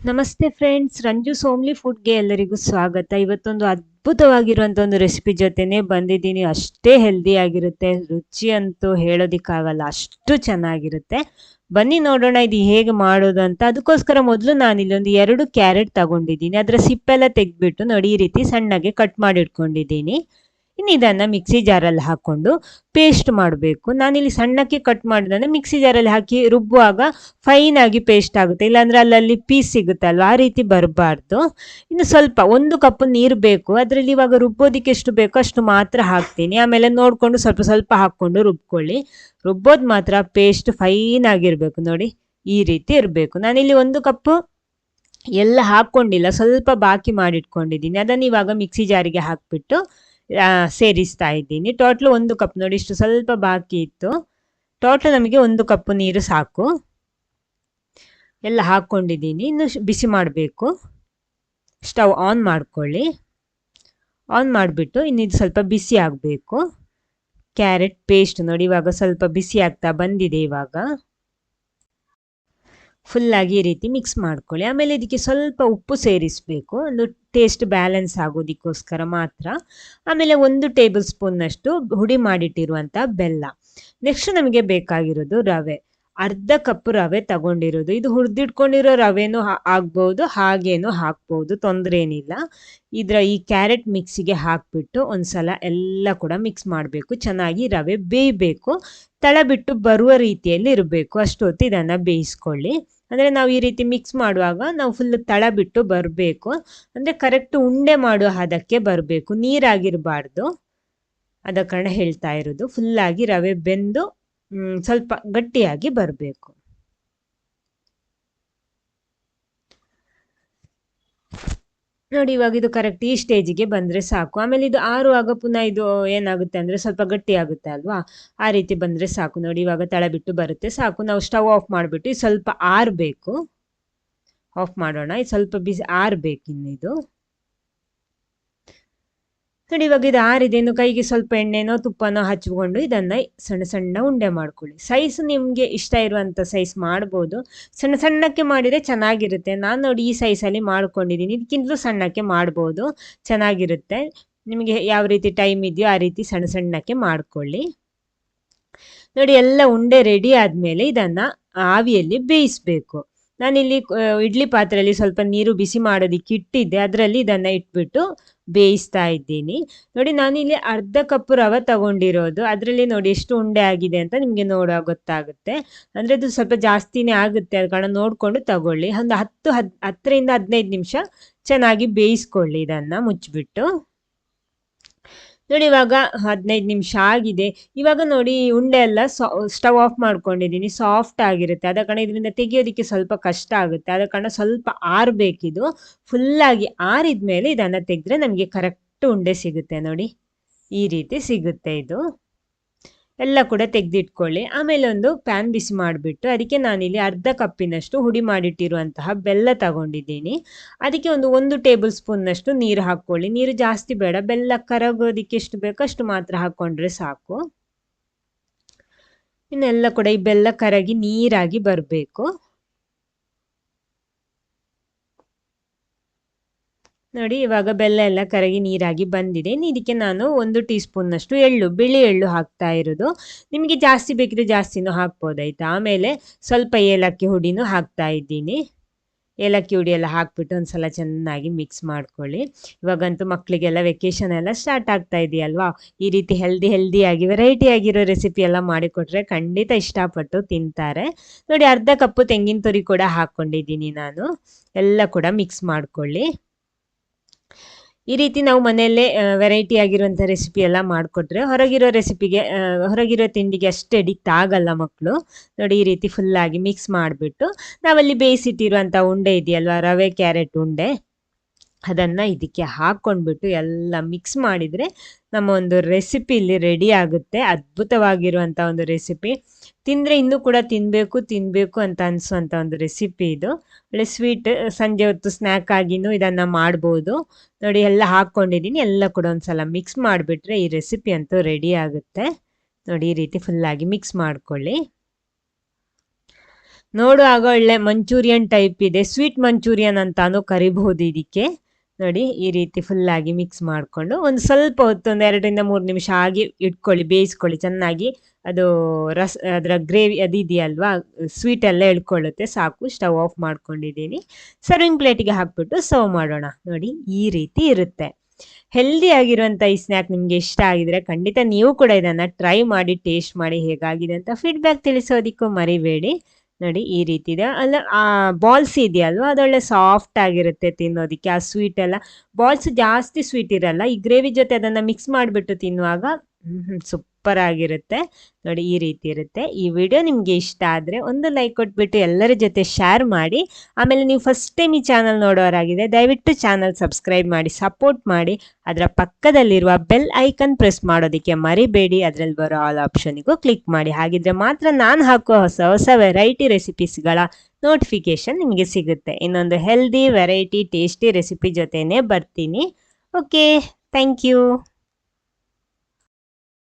ನಮಸ್ತೆ ಫ್ರೆಂಡ್ಸ್ ರಂಜು ಸೋಮ್ಲಿ ಫುಡ್ಗೆ ಎಲ್ಲರಿಗೂ ಸ್ವಾಗತ. ಇವತ್ತೊಂದು ಅದ್ಭುತವಾಗಿರುವಂಥ ಒಂದು ರೆಸಿಪಿ ಜೊತೆನೆ ಬಂದಿದ್ದೀನಿ. ಅಷ್ಟೇ ಹೆಲ್ದಿ ಆಗಿರುತ್ತೆ, ರುಚಿ ಅಂತೂ ಹೇಳೋದಿಕ್ಕಾಗಲ್ಲ, ಅಷ್ಟು ಚೆನ್ನಾಗಿರುತ್ತೆ. ಬನ್ನಿ ನೋಡೋಣ ಇದು ಹೇಗೆ ಮಾಡೋದು ಅಂತ. ಅದಕ್ಕೋಸ್ಕರ ಮೊದಲು ನಾನು ಇಲ್ಲೊಂದು ಎರಡು ಕ್ಯಾರೆಟ್ ತಗೊಂಡಿದ್ದೀನಿ. ಅದರ ಸಿಪ್ಪೆಲ್ಲ ತೆಗೆದ್ಬಿಟ್ಟು ನೋಡಿ, ಈ ರೀತಿ ಸಣ್ಣಗೆ ಕಟ್ ಮಾಡಿ ಇಟ್ಕೊಂಡಿದ್ದೀನಿ ಇನ್ನು ಇದನ್ನು ಮಿಕ್ಸಿ ಜಾರಲ್ಲಿ ಹಾಕ್ಕೊಂಡು ಪೇಸ್ಟ್ ಮಾಡಬೇಕು. ನಾನಿಲ್ಲಿ ಸಣ್ಣಕ್ಕೆ ಕಟ್ ಮಾಡಿದ್ರೆ ಮಿಕ್ಸಿ ಜಾರಲ್ಲಿ ಹಾಕಿ ರುಬ್ಬುವಾಗ ಫೈನ್ ಆಗಿ ಪೇಸ್ಟ್ ಆಗುತ್ತೆ. ಇಲ್ಲಾಂದರೆ ಅಲ್ಲಲ್ಲಿ ಪೀಸ್ ಸಿಗುತ್ತಲ್ವ? ಆ ರೀತಿ ಬರಬಾರ್ದು. ಇನ್ನು ಸ್ವಲ್ಪ, ಒಂದು ಕಪ್ ನೀರು ಬೇಕು. ಅದರಲ್ಲಿ ಇವಾಗ ರುಬ್ಬೋದಕ್ಕೆ ಎಷ್ಟು ಬೇಕೋ ಅಷ್ಟು ಮಾತ್ರ ಹಾಕ್ತೀನಿ. ಆಮೇಲೆ ನೋಡಿಕೊಂಡು ಸ್ವಲ್ಪ ಸ್ವಲ್ಪ ಹಾಕ್ಕೊಂಡು ರುಬ್ಕೊಳ್ಳಿ. ರುಬ್ಬೋದು ಮಾತ್ರ ಪೇಸ್ಟ್ ಫೈನ್ ಆಗಿರಬೇಕು ನೋಡಿ. ಈ ರೀತಿ ಇರಬೇಕು. ನಾನಿಲ್ಲಿ ಒಂದು ಕಪ್ಪು ಎಲ್ಲ ಹಾಕ್ಕೊಂಡಿಲ್ಲ ಸ್ವಲ್ಪ ಬಾಕಿ ಮಾಡಿಟ್ಕೊಂಡಿದ್ದೀನಿ. ಅದನ್ನು ಇವಾಗ ಮಿಕ್ಸಿ ಜಾರಿಗೆ ಹಾಕಿಬಿಟ್ಟು ಸೇರಿಸ್ತಾ ಇದ್ದೀನಿ. ಟೋಟ್ಲು ಒಂದು ಕಪ್ ನೋಡಿ, ಇಷ್ಟು ಸ್ವಲ್ಪ ಬಾಕಿ ಇತ್ತು. ಟೋಟಲ್ ನಮಗೆ ಒಂದು ಕಪ್ ನೀರು ಸಾಕು. ಎಲ್ಲ ಹಾಕ್ಕೊಂಡಿದ್ದೀನಿ ಇನ್ನು ಬಿಸಿ ಮಾಡಬೇಕು. ಸ್ಟವ್ ಆನ್ ಮಾಡ್ಕೊಳ್ಳಿ. ಆನ್ ಮಾಡಿಬಿಟ್ಟು ಇನ್ನು ಇದು ಸ್ವಲ್ಪ ಬಿಸಿ ಆಗಬೇಕು. ಕ್ಯಾರೆಟ್ ಪೇಸ್ಟ್ ನೋಡಿ, ಇವಾಗ ಸ್ವಲ್ಪ ಬಿಸಿ ಆಗ್ತಾ ಬಂದಿದೆ ಇವಾಗ. ಫುಲ್ಲಾಗಿ ಈ ರೀತಿ ಮಿಕ್ಸ್ ಮಾಡ್ಕೊಳ್ಳಿ. ಆಮೇಲೆ ಇದಕ್ಕೆ ಸ್ವಲ್ಪ ಉಪ್ಪು ಸೇರಿಸಬೇಕು. ಒಂದು ಟೇಸ್ಟ್ ಬ್ಯಾಲೆನ್ಸ್ ಆಗೋದಕ್ಕೋಸ್ಕರ ಮಾತ್ರ. ಆಮೇಲೆ ಒಂದು ಟೇಬಲ್ ಸ್ಪೂನ್ನಷ್ಟು ಹುಡಿ ಮಾಡಿಟ್ಟಿರುವಂಥ ಬೆಲ್ಲ. ನೆಕ್ಸ್ಟ್ ನಮಗೆ ಬೇಕಾಗಿರೋದು ರವೆ. ಅರ್ಧ ಕಪ್ ರವೆ ತಗೊಂಡಿರೋದು. ಇದು ಹುರಿದಿಟ್ಕೊಂಡಿರೋ ರವೆನೂ ಆಗ್ಬೋದು, ಹಾಗೇನು ಹಾಕ್ಬೋದು ತೊಂದರೆ ಏನಿಲ್ಲ ಇದರ ಈ ಕ್ಯಾರೆಟ್ ಮಿಕ್ಸಿಗೆ ಹಾಕ್ಬಿಟ್ಟು ಒಂದ್ಸಲ ಎಲ್ಲ ಕೂಡ ಮಿಕ್ಸ್ ಮಾಡಬೇಕು. ಚೆನ್ನಾಗಿ ರವೆ ಬೇಯಬೇಕು. ತಳ ಬಿಟ್ಟು ಬರುವ ರೀತಿಯಲ್ಲಿ ಇರಬೇಕು. ಅಷ್ಟೊತ್ತು ಇದನ್ನು ಬೇಯಿಸ್ಕೊಳ್ಳಿ. ಅಂದರೆ ನಾವು ಈ ರೀತಿ ಮಿಕ್ಸ್ ಮಾಡುವಾಗ ನಾವು ಫುಲ್ ತಳ ಬಿಟ್ಟು ಬರಬೇಕು. ಅಂದರೆ ಕರೆಕ್ಟ್ ಉಂಡೆ ಮಾಡುವ ಹದಕ್ಕೆ ಬರಬೇಕು. ನೀರಾಗಿರಬಾರ್ದು. ಅದ ಕಾರಣ ಹೇಳ್ತಾ ಇರೋದು. ಫುಲ್ಲಾಗಿ ರವೆ ಬೆಂದು ಸ್ವಲ್ಪ ಗಟ್ಟಿಯಾಗಿ ಬರಬೇಕು. ನೋಡಿ, ಇವಾಗ ಇದು ಕರೆಕ್ಟ್ ಈ ಸ್ಟೇಜಿಗೆ ಬಂದರೆ ಸಾಕು. ಆಮೇಲೆ ಇದು ಆರುವಾಗ ಪುನಃ ಇದು ಏನಾಗುತ್ತೆ ಅಂದರೆ ಸ್ವಲ್ಪ ಗಟ್ಟಿ ಆಗುತ್ತೆ ಅಲ್ವಾ? ಆ ರೀತಿ ಬಂದರೆ ಸಾಕು. ನೋಡಿ, ಇವಾಗ ತಳ ಬಿಟ್ಟು ಬರುತ್ತೆ. ಸಾಕು. ನಾವು ಸ್ಟವ್ ಆಫ್ ಮಾಡಿಬಿಟ್ಟು ಸ್ವಲ್ಪ ಆರಬೇಕು. ಆಫ್ ಮಾಡೋಣ. ಇದು ಸ್ವಲ್ಪ ಬಿಸಿ ಆರಬೇಕು ಇದು. ನೋಡಿ ಇವಾಗ ಇದು ಆರಿದೆ ಇನ್ನು ಕೈಗೆ ಸ್ವಲ್ಪ ಎಣ್ಣೆನೋ ತುಪ್ಪನೋ ಹಚ್ಕೊಂಡು ಇದನ್ನು ಸಣ್ಣ ಸಣ್ಣ ಉಂಡೆ ಮಾಡ್ಕೊಳ್ಳಿ. ಸೈಜ್ ನಿಮಗೆ ಇಷ್ಟ ಇರುವಂಥ ಸೈಜ್ ಮಾಡ್ಬೋದು. ಸಣ್ಣ ಸಣ್ಣಕ್ಕೆ ಮಾಡಿದರೆ ಚೆನ್ನಾಗಿರುತ್ತೆ. ನಾನು ನೋಡಿ ಈ ಸೈಜಲ್ಲಿ ಮಾಡ್ಕೊಂಡಿದ್ದೀನಿ. ಇದಕ್ಕಿಂತಲೂ ಸಣ್ಣಕ್ಕೆ ಮಾಡ್ಬೋದು. ಚೆನ್ನಾಗಿರುತ್ತೆ. ನಿಮಗೆ ಯಾವ ರೀತಿ ಟೈಮ್ ಇದೆಯೋ ಆ ರೀತಿ ಸಣ್ಣ ಸಣ್ಣಕ್ಕೆ ಮಾಡ್ಕೊಳ್ಳಿ. ನೋಡಿ ಎಲ್ಲ ಉಂಡೆ ರೆಡಿ ಆದಮೇಲೆ ಇದನ್ನು ಆವಿಯಲ್ಲಿ ಬೇಯಿಸಬೇಕು. ನಾನಿಲ್ಲಿ ಇಡ್ಲಿ ಪಾತ್ರೆಯಲ್ಲಿ ಸ್ವಲ್ಪ ನೀರು ಬಿಸಿ ಮಾಡೋದಕ್ಕೆ ಇಟ್ಟಿದ್ದೆ. ಅದರಲ್ಲಿ ಇದನ್ನು ಇಟ್ಬಿಟ್ಟು ಬೇಯಿಸ್ತಾ ಇದ್ದೀನಿ. ನೋಡಿ, ನಾನಿಲ್ಲಿ ಅರ್ಧ ಕಪ್ ರವೆ ತಗೊಂಡಿರೋದು. ಅದರಲ್ಲಿ ನೋಡಿ ಎಷ್ಟು ಉಂಡೆ ಆಗಿದೆ ಅಂತ ನಿಮಗೆ ನೋಡೋ ಗೊತ್ತಾಗುತ್ತೆ. ಅಂದರೆ ಅದು ಸ್ವಲ್ಪ ಜಾಸ್ತಿನೇ ಆಗುತ್ತೆ. ಅದು ಕಾರಣ ನೋಡಿಕೊಂಡು ತಗೊಳ್ಳಿ. ಒಂದು ಹತ್ತು ಹದ್ ಹತ್ತರಿಂದ ಹದಿನೈದು ನಿಮಿಷ ಚೆನ್ನಾಗಿ ಬೇಯಿಸ್ಕೊಳ್ಳಿ ಇದನ್ನು ಮುಚ್ಚಿಬಿಟ್ಟು. ನೋಡಿ, ಇವಾಗ ಹದಿನೈದು ನಿಮಿಷ ಆಗಿದೆ. ಇವಾಗ ನೋಡಿ, ಉಂಡೆ ಎಲ್ಲ ಸ್ಟವ್ ಆಫ್ ಮಾಡ್ಕೊಂಡಿದ್ದೀನಿ. ಸಾಫ್ಟ್ ಆಗಿರುತ್ತೆ. ಅದ ಕಾರಣ ಇದರಿಂದ ತೆಗಿಯೋದಕ್ಕೆ ಸ್ವಲ್ಪ ಕಷ್ಟ ಆಗುತ್ತೆ. ಅದ ಕಾರಣ ಸ್ವಲ್ಪ ಆರಬೇಕಿದು. ಫುಲ್ಲಾಗಿ ಆರಿದ ಮೇಲೆ ಇದನ್ನು ತೆಗೆದ್ರೆ ನಮಗೆ ಕರೆಕ್ಟ್ ಉಂಡೆ ಸಿಗುತ್ತೆ ನೋಡಿ. ಈ ರೀತಿ ಸಿಗುತ್ತೆ ಇದು. ಎಲ್ಲ ಕೂಡ ತೆಗೆದಿಟ್ಕೊಳ್ಳಿ. ಆಮೇಲೆ ಒಂದು ಪ್ಯಾನ್ ಬಿಸಿ ಮಾಡಿಬಿಟ್ಟು ಅದಕ್ಕೆ ನಾನಿಲ್ಲಿ ಅರ್ಧ ಕಪ್ಪಿನಷ್ಟು ಹುಡಿ ಮಾಡಿಟ್ಟಿರುವಂತಹ ಬೆಲ್ಲ ತಗೊಂಡಿದ್ದೀನಿ. ಅದಕ್ಕೆ ಒಂದು ಒಂದು ಟೇಬಲ್ ಸ್ಪೂನ್ನಷ್ಟು ನೀರು ಹಾಕ್ಕೊಳ್ಳಿ. ನೀರು ಜಾಸ್ತಿ ಬೇಡ. ಬೆಲ್ಲ ಕರಗೋದಕ್ಕೆ ಎಷ್ಟು ಬೇಕೋ ಅಷ್ಟು ಮಾತ್ರ ಹಾಕ್ಕೊಂಡ್ರೆ ಸಾಕು. ಇನ್ನೆಲ್ಲ ಕೂಡ ಈ ಬೆಲ್ಲ ಕರಗಿ ನೀರಾಗಿ ಬರಬೇಕು. ನೋಡಿ, ಇವಾಗ ಬೆಲ್ಲ ಎಲ್ಲ ಕರಗಿ ನೀರಾಗಿ ಬಂದಿದೆ. ಇದಕ್ಕೆ ನಾನು ಒಂದು ಟೀ ಸ್ಪೂನ್ನಷ್ಟು ಎಳ್ಳು, ಬಿಳಿ ಎಳ್ಳು ಹಾಕ್ತಾ ಇರೋದು. ನಿಮಗೆ ಜಾಸ್ತಿ ಬೇಕಿದ್ರೆ ಜಾಸ್ತಿನೂ ಹಾಕ್ಬೋದಾಯ್ತು ಆಮೇಲೆ ಸ್ವಲ್ಪ ಏಲಕ್ಕಿ ಹುಡಿನೂ ಹಾಕ್ತಾ ಇದ್ದೀನಿ. ಏಲಕ್ಕಿ ಹುಡಿ ಎಲ್ಲ ಹಾಕ್ಬಿಟ್ಟು ಒಂದು ಸಲ ಚೆನ್ನಾಗಿ ಮಿಕ್ಸ್ ಮಾಡ್ಕೊಳ್ಳಿ. ಇವಾಗಂತೂ ಮಕ್ಕಳಿಗೆಲ್ಲ ವೆಕೇಷನ್ ಎಲ್ಲ ಸ್ಟಾರ್ಟ್ ಆಗ್ತಾ ಇದೆಯಲ್ವಾ? ಈ ರೀತಿ ಹೆಲ್ದಿ ಹೆಲ್ದಿಯಾಗಿ ವೆರೈಟಿ ಆಗಿರೋ ರೆಸಿಪಿ ಎಲ್ಲ ಮಾಡಿಕೊಟ್ರೆ ಖಂಡಿತ ಇಷ್ಟಪಟ್ಟು ತಿಂತಾರೆ. ನೋಡಿ, ಅರ್ಧ ಕಪ್ಪು ತೆಂಗಿನ ತುರಿ ಕೂಡ ಹಾಕ್ಕೊಂಡಿದ್ದೀನಿ ನಾನು. ಎಲ್ಲ ಕೂಡ ಮಿಕ್ಸ್ ಮಾಡ್ಕೊಳ್ಳಿ. ಈ ರೀತಿ ನಾವು ಮನೆಯಲ್ಲೇ ವೆರೈಟಿ ಆಗಿರುವಂಥ ರೆಸಿಪಿ ಎಲ್ಲ ಮಾಡಿಕೊಟ್ರೆ ಹೊರಗಿರೋ ರೆಸಿಪಿಗೆ ಹೊರಗಿರೋ ತಿಂಡಿಗೆ ಅಷ್ಟು ಅಡಿಕ್ಟ್ ಆಗಲ್ಲ ಮಕ್ಕಳು ನೋಡಿ ಈ ರೀತಿ ಫುಲ್ಲಾಗಿ ಮಿಕ್ಸ್ ಮಾಡಿಬಿಟ್ಟು ನಾವಲ್ಲಿ ಬೇಯಿಸಿಟ್ಟಿರುವಂಥ ಉಂಡೆ ಇದೆಯಲ್ವ? ರವೆ ಕ್ಯಾರೆಟ್ ಉಂಡೆ. ಅದನ್ನು ಇದಕ್ಕೆ ಹಾಕ್ಕೊಂಡ್ಬಿಟ್ಟು ಎಲ್ಲ ಮಿಕ್ಸ್ ಮಾಡಿದರೆ ನಮ್ಮ ಒಂದು ರೆಸಿಪಿ ಇಲ್ಲಿ ರೆಡಿ ಆಗುತ್ತೆ. ಅದ್ಭುತವಾಗಿರುವಂಥ ಒಂದು ರೆಸಿಪಿ ತಿಂದರೆ ಇನ್ನೂ ಕೂಡ ತಿನ್ನಬೇಕು ತಿನ್ನಬೇಕು ಅಂತ ಅನಿಸುವಂಥ ಒಂದು ರೆಸಿಪಿ ಇದು. ಒಳ್ಳೆ ಸ್ವೀಟ್ ಸಂಜೆ ಹೊತ್ತು ಸ್ನ್ಯಾಕ್ ಆಗಿನೂ ಇದನ್ನು ಮಾಡ್ಬೋದು. ನೋಡಿ, ಎಲ್ಲ ಹಾಕ್ಕೊಂಡಿದ್ದೀನಿ ಎಲ್ಲ ಕೂಡ ಒಂದು ಸಲ ಮಿಕ್ಸ್ ಮಾಡಿಬಿಟ್ರೆ ಈ ರೆಸಿಪಿ ಅಂತೂ ರೆಡಿ ಆಗುತ್ತೆ. ನೋಡಿ, ಈ ರೀತಿ ಫುಲ್ಲಾಗಿ ಮಿಕ್ಸ್ ಮಾಡ್ಕೊಳ್ಳಿ. ನೋಡುವಾಗ ಒಳ್ಳೆ ಮಂಚೂರಿಯನ್ ಟೈಪ್ ಇದೆ. ಸ್ವೀಟ್ ಮಂಚೂರಿಯನ್ ಅಂತಾನು ಕರಿಬಹುದು ಇದಕ್ಕೆ. ನೋಡಿ ಈ ರೀತಿ ಫುಲ್ಲಾಗಿ ಮಿಕ್ಸ್ ಮಾಡಿಕೊಂಡು ಒಂದು ಸ್ವಲ್ಪ ಹೊತ್ತು ಒಂದು ಎರಡರಿಂದ ಮೂರು ನಿಮಿಷ ಆಗಿ ಇಟ್ಕೊಳ್ಳಿ, ಬೇಯಿಸ್ಕೊಳ್ಳಿ. ಚೆನ್ನಾಗಿ ಅದು ರಸ್, ಅದರ ಗ್ರೇವಿ ಅದು ಇದೆಯಲ್ವಾ? ಸ್ವೀಟ್ ಎಲ್ಲ ಎಳ್ಕೊಳ್ಳುತ್ತೆ. ಸಾಕು ಸ್ಟವ್ ಆಫ್ ಮಾಡ್ಕೊಂಡಿದ್ದೀನಿ. ಸರ್ವಿಂಗ್ ಪ್ಲೇಟಿಗೆ ಹಾಕ್ಬಿಟ್ಟು ಸರ್ವ್ ಮಾಡೋಣ. ನೋಡಿ ಈ ರೀತಿ ಇರುತ್ತೆ. ಹೆಲ್ದಿ ಆಗಿರುವಂಥ ಈ ಸ್ನ್ಯಾಕ್ ನಿಮಗೆ ಇಷ್ಟ ಆಗಿದ್ರೆ ಖಂಡಿತ ನೀವು ಕೂಡ ಇದನ್ನು ಟ್ರೈ ಮಾಡಿ ಟೇಸ್ಟ್ ಮಾಡಿ ಹೇಗಾಗಿದೆ ಅಂತ ಫೀಡ್ಬ್ಯಾಕ್ ತಿಳಿಸೋದಕ್ಕೂ ಮರಿಬೇಡಿ. ನೋಡಿ ಈ ರೀತಿ ಇದೆ. ಅಲ್ಲ ಬಾಲ್ಸ್ ಇದೆಯಲ್ವಾ? ಅದೊಳ್ಳೆ ಸಾಫ್ಟ್ ಆಗಿರುತ್ತೆ ತಿನ್ನೋದಕ್ಕೆ. ಆ ಸ್ವೀಟ್ ಎಲ್ಲ ಬಾಲ್ಸ್ ಜಾಸ್ತಿ ಸ್ವೀಟ್ ಇರಲ್ಲ. ಈ ಗ್ರೇವಿ ಜೊತೆ ಅದನ್ನು ಮಿಕ್ಸ್ ಮಾಡಿಬಿಟ್ಟು ತಿನ್ನುವಾಗ ಸೂಪರ್ ಆಗಿರುತ್ತೆ. ನೋಡಿ ಈ ರೀತಿ ಇರುತ್ತೆ. ಈ ವಿಡಿಯೋ ನಿಮಗೆ ಇಷ್ಟ ಆದರೆ ಒಂದು ಲೈಕ್ ಕೊಟ್ಬಿಟ್ಟು ಎಲ್ಲರ ಜೊತೆ ಶೇರ್ ಮಾಡಿ. ಆಮೇಲೆ ನೀವು ಫಸ್ಟ್ ಟೈಮ್ ಈ ಚಾನಲ್ ನೋಡೋರಾಗಿದೆ ದಯವಿಟ್ಟು ಚಾನಲ್ ಸಬ್ಸ್ಕ್ರೈಬ್ ಮಾಡಿ ಸಪೋರ್ಟ್ ಮಾಡಿ. ಅದರ ಪಕ್ಕದಲ್ಲಿರುವ ಬೆಲ್ ಐಕನ್ ಪ್ರೆಸ್ ಮಾಡೋದಕ್ಕೆ ಮರಿಬೇಡಿ. ಅದರಲ್ಲಿ ಬರೋ ಆಲ್ ಆಪ್ಷನಿಗೂ ಕ್ಲಿಕ್ ಮಾಡಿ. ಹಾಗಿದ್ರೆ ಮಾತ್ರ ನಾನು ಹಾಕುವ ಹೊಸ ಹೊಸ ವೆರೈಟಿ ರೆಸಿಪೀಸ್ಗಳ ನೋಟಿಫಿಕೇಶನ್ ನಿಮಗೆ ಸಿಗುತ್ತೆ. ಇನ್ನೊಂದು ಹೆಲ್ದಿ ವೆರೈಟಿ ಟೇಸ್ಟಿ ರೆಸಿಪಿ ಜೊತೆನೇ ಬರ್ತೀನಿ. Okay thank you